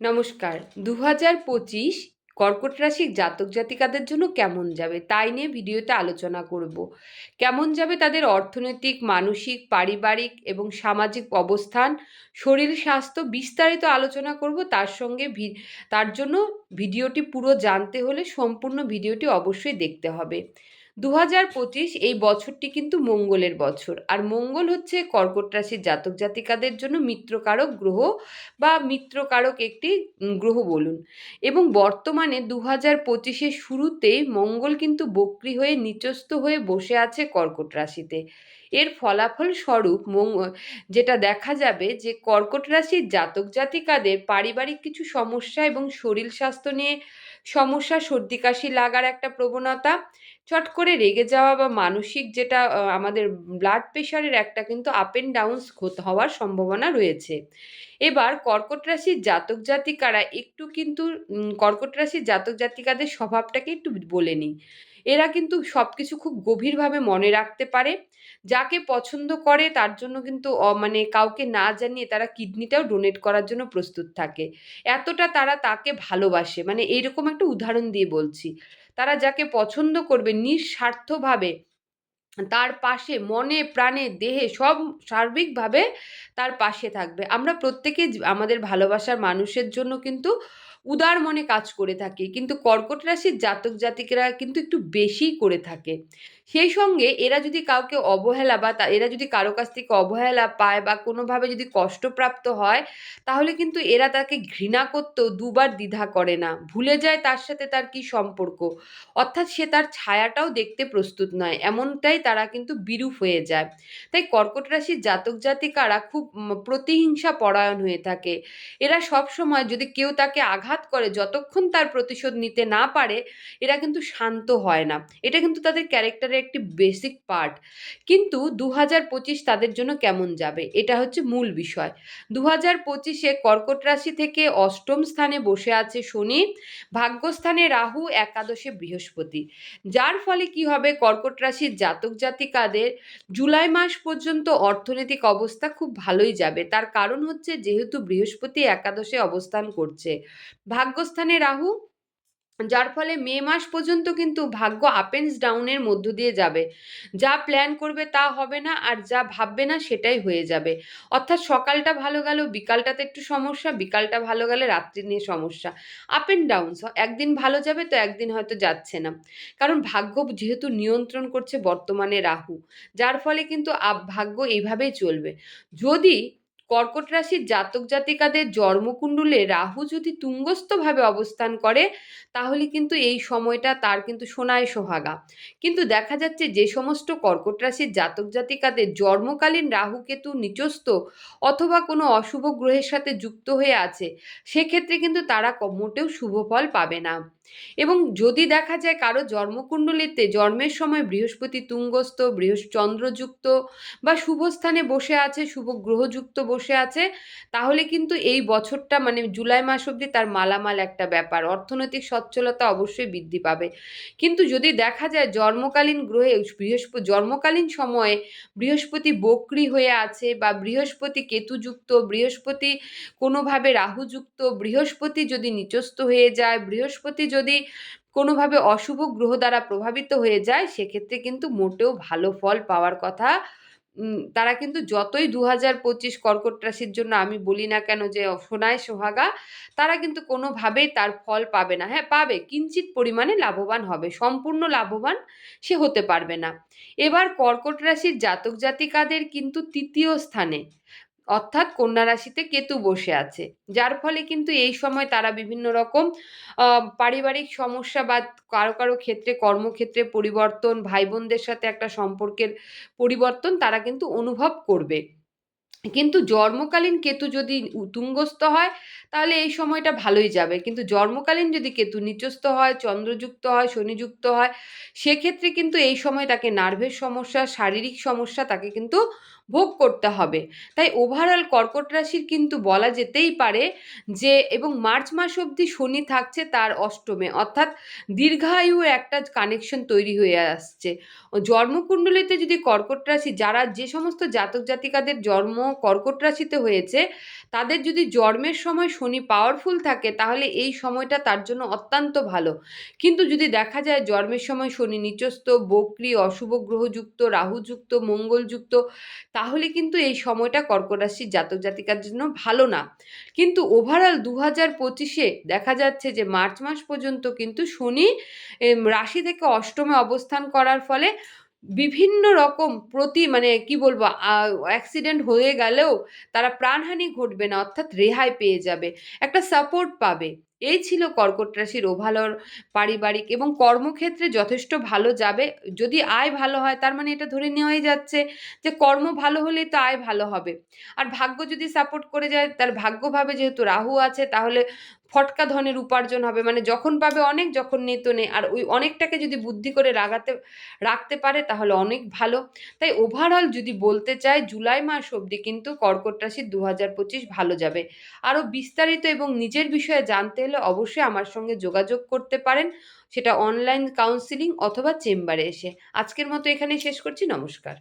নমস্কার। দু হাজার পঁচিশ কর্কট রাশির জাতক জাতিকাদের জন্য কেমন যাবে তাই নিয়ে ভিডিওতে আলোচনা করব। কেমন যাবে তাদের অর্থনৈতিক, মানসিক, পারিবারিক এবং সামাজিক অবস্থান, শরীর স্বাস্থ্য বিস্তারিত আলোচনা করব। তার সঙ্গে তার জন্য ভিডিওটি পুরো জানতে হলে সম্পূর্ণ ভিডিওটি অবশ্যই দেখতে হবে। দু হাজার পঁচিশ এই বছরটি কিন্তু মঙ্গলের বছর। আর মঙ্গল হচ্ছে কর্কট রাশির জাতক জাতিকাদের জন্য মিত্রকারক গ্রহ বা মিত্রকারক একটি গ্রহ বলুন। এবং বর্তমানে দু হাজার পঁচিশের শুরুতেই মঙ্গল কিন্তু বক্রী হয়ে নিচস্থ হয়ে বসে আছে কর্কট রাশিতে। এর ফলাফল স্বরূপ যেটা দেখা যাবে যে কর্কট রাশির জাতক জাতিকাদের পারিবারিক কিছু সমস্যা এবং শরীর স্বাস্থ্য নিয়ে সমস্যা, সর্দি, কাশি লাগার একটা প্রবণতা, চট করে রেগে যাওয়া বা মানসিক যেটা আমাদের ব্লাড প্রেশারের একটা কিন্তু আপ অ্যান্ড ডাউনস হওয়ার সম্ভাবনা রয়েছে। এবার কর্কট রাশির জাতক জাতিকারা একটু কিন্তু কর্কট রাশির জাতক জাতিকাদের স্বভাবটাকে একটু বলে নিই। এরা কিন্তু সব কিছু খুব গভীরভাবে মনে রাখতে পারে। যাকে পছন্দ করে তার জন্য কিন্তু মানে কাউকে না জানিয়ে তারা কিডনিটাও ডোনেট করার জন্য প্রস্তুত থাকে। এতটা তারা তাকে ভালোবাসে। মানে এইরকম একটা উদাহরণ দিয়ে বলছি। তারা যাকে পছন্দ করবে নিঃস্বার্থভাবে তার পাশে মনে, প্রাণে, দেহে সব সার্বিকভাবে তার পাশে থাকবে। আমরা প্রত্যেকে আমাদের ভালোবাসার মানুষের জন্য কিন্তু উদার মনে কাজ করে থাকে। কিন্তু কর্কট রাশির জাতক জাতিকেরা কিন্তু একটু বেশিই করে থাকে। সেই সঙ্গে এরা যদি কাউকে অবহেলা বা এরা যদি কারও কাছ থেকে অবহেলা পায় বা কোনোভাবে যদি কষ্টপ্রাপ্ত হয়, তাহলে কিন্তু এরা তাকে ঘৃণা করতেও দুবার দ্বিধা করে না। ভুলে যায় তার সাথে তার কি সম্পর্ক। অর্থাৎ সে তার ছায়াটাও দেখতে প্রস্তুত নয়, এমনটাই তারা কিন্তু বিরূপ হয়ে যায়। তাই কর্কট রাশির জাতক জাতিকারা খুব প্রতিহিংসা পরায়ণ হয়ে থাকে। এরা সব সময় যদি কেউ তাকে আঘাত করে, যতক্ষণ তার প্রতিশোধ নিতে না পারে, এরা কিন্তু শান্ত হয় না। এটা কিন্তু তাদের ক্যারেক্টারের একটি বেসিক পার্ট কিন্তু দু হাজার পঁচিশ তাদের জন্য কেমন যাবে? এটা হচ্ছে মূল বিষয়। দু হাজার পঁচিশে কর্কট রাশি থেকে অষ্টম স্থানে বসে আছে শনি। ভাগ্যস্থানে রাহু, একাদশে বৃহস্পতি। যার ফলে কি হবে? কর্কট রাশির জাতক জাতিকাদের জুলাই মাস পর্যন্ত অর্থনৈতিক অবস্থা খুব ভালোই যাবে। তার কারণ হচ্ছে, যেহেতু বৃহস্পতি একাদশে অবস্থান করছে। ভাগ্যস্থানে রাহু যার ফলে মে মাস পর্যন্ত কিন্তু ভাগ্য আপ ডাউনের মধ্য দিয়ে যাবে। যা প্ল্যান করবে তা হবে না, আর যা ভাববে না সেটাই হয়ে যাবে। অর্থাৎ সকালটা ভালো গেল, বিকালটাতে একটু সমস্যা, বিকালটা ভালো গেলে রাত্রি নিয়ে সমস্যা। আপ অ্যান্ড ডাউনস একদিন ভালো যাবে তো একদিন হয়তো যাচ্ছে না। কারণ ভাগ্য যেহেতু নিয়ন্ত্রণ করছে বর্তমানে রাহু, যার ফলে কিন্তু আপ, ভাগ্য এইভাবেই চলবে। যদি কর্কট রাশির জাতক জাতিকাদের জন্মকুণ্ডলে রাহু যদি তুঙ্গস্থভাবে অবস্থান করে, তাহলে কিন্তু এই সময়টা তার কিন্তু সোনায় সোহাগা। কিন্তু দেখা যাচ্ছে যে সমস্ত কর্কট রাশির জাতক জাতিকাদের জন্মকালীন রাহু কেতু নিচস্থ অথবা কোনো অশুভ গ্রহের সাথে যুক্ত হয়ে আছে, সেক্ষেত্রে কিন্তু তারা মোটেও শুভ ফল পাবে না। এবং যদি দেখা যায় কারও জন্মকুণ্ডলিতে জন্মের সময় বৃহস্পতি তুঙ্গস্থ বৃহস্প চন্দ্রযুক্ত বা শুভস্থানে বসে আছে, শুভ গ্রহযুক্ত বসে আছে, তাহলে কিন্তু এই বছরটা মানে জুলাই মাস অবধি তার মালামাল একটা ব্যাপার। অর্থনৈতিক সচ্ছলতা অবশ্যই বৃদ্ধি পাবে। কিন্তু যদি দেখা যায় জন্মকালীন গ্রহে বৃহস্পতি জন্মকালীন সময়ে বৃহস্পতি বক্রি হয়ে আছে বা বৃহস্পতি কেতুযুক্ত, বৃহস্পতি কোনোভাবে রাহুযুক্ত, বৃহস্পতি যদি নিচস্থ হয়ে যায়, বৃহস্পতি যদি কোনোভাবে অশুভ গ্রহ দ্বারা প্রভাবিত হয়ে যায়, সেক্ষেত্রে কিন্তু মোটেও ভালো ফল পাওয়ার কথা। তারা কিন্তু যতই দু হাজার পঁচিশ কর্কট রাশির জন্য আমি বলি না কেন যে সোনায় সোহাগা, তারা কিন্তু কোনোভাবেই তার ফল পাবে না। হ্যাঁ পাবে কিঞ্চিত পরিমাণে লাভবান হবে, সম্পূর্ণ লাভবান সে হতে পারবে না। এবার কর্কট রাশির জাতক জাতিকাদের কিন্তু তৃতীয় স্থানে অর্থাৎ কন্যা রাশিতে কেতু বসে আছে। যার ফলে কিন্তু এই সময় তারা বিভিন্ন রকম পারিবারিক সমস্যা বা কারও কারও ক্ষেত্রে কর্মক্ষেত্রে পরিবর্তন ভাই বোনদের সাথে একটা সম্পর্কের পরিবর্তন তারা কিন্তু অনুভব করবে। কিন্তু জন্মকালীন কেতু যদি উ- তুঙ্গস্থ হয়, তাহলে এই সময়টা ভালোই যাবে। কিন্তু জন্মকালীন যদি কেতু নিচস্থ হয়, চন্দ্রযুক্ত হয়, শনিযুক্ত হয়, সেক্ষেত্রে কিন্তু এই সময় তাকে নার্ভের সমস্যা, শারীরিক সমস্যা তাকে কিন্তু ভোগ করতে হবে। তাই ওভারঅল কর্কট রাশির কিন্তু বলা যেতেই পারে যে, এবং মার্চ মাস অবধি শনি থাকছে তার অষ্টমে। অর্থাৎ দীর্ঘায়ু একটা কানেকশন তৈরি হয়ে আসছে। জন্মকুণ্ডলিতে যদি কর্কট রাশি, যারা যে সমস্ত জাতক জাতিকাদের জন্ম কর্কট রাশিতে হয়েছে, তাদের যদি জন্মের সময় শনি পাওয়ারফুল থাকে, তাহলে এই সময়টা তার জন্য অত্যন্ত ভালো। কিন্তু যদি দেখা যায় জন্মের সময় শনি নিচস্থ, বক্রি, অশুভ গ্রহযুক্ত, রাহুযুক্ত, মঙ্গলযুক্ত তাহলে কিন্তু এই সময়টা কর্কট রাশির জাতক জাতিকার জন্য ভালো না। কিন্তু ওভারঅল দু হাজার পঁচিশে দেখা যাচ্ছে যে মার্চ মাস পর্যন্ত কিন্তু শনি রাশি থেকে অষ্টমে অবস্থান করার ফলে বিভিন্ন রকম প্রতি মানে কি বলব অ্যাক্সিডেন্ট হয়ে গেলেও তারা প্রাণহানি ঘটবে না, অর্থাৎ রেহাই পেয়ে যাবে, একটা সাপোর্ট পাবে। এই ছিল কর্কট রাশির ওভালর পারিবারিক এবং কর্মক্ষেত্রে যথেষ্ট ভালো যাবে। যদি আয় ভালো হয়, তার মানে এটা ধরে নেওয়াই যাচ্ছে যে কর্ম ভালো হলে তো আয় ভালো হবে। আর ভাগ্য যদি সাপোর্ট করে যায়, তার ভাগ্যভাবে যেহেতু রাহু আছে, তাহলে ফটকা ধনের উপার্জন হবে। মানে যখন পাবে অনেক, যখন নেই তো নেই আর ওই অনেকটাকে যদি বুদ্ধি করে রাগাতে, রাখতে পারে তাহলে অনেক ভালো। তাই ওভারঅল যদি বলতে চাই, জুলাই মাস অবধি কিন্তু কর্কট রাশির দু হাজার পঁচিশ ভালো যাবে। আরও বিস্তারিত এবং নিজের বিষয়ে জানতে হলে অবশ্যই আমার সঙ্গে যোগাযোগ করতে পারেন। সেটা অনলাইন কাউন্সিলিং অথবা চেম্বারে এসে। আজকের মতো এখানে শেষ করছি। নমস্কার।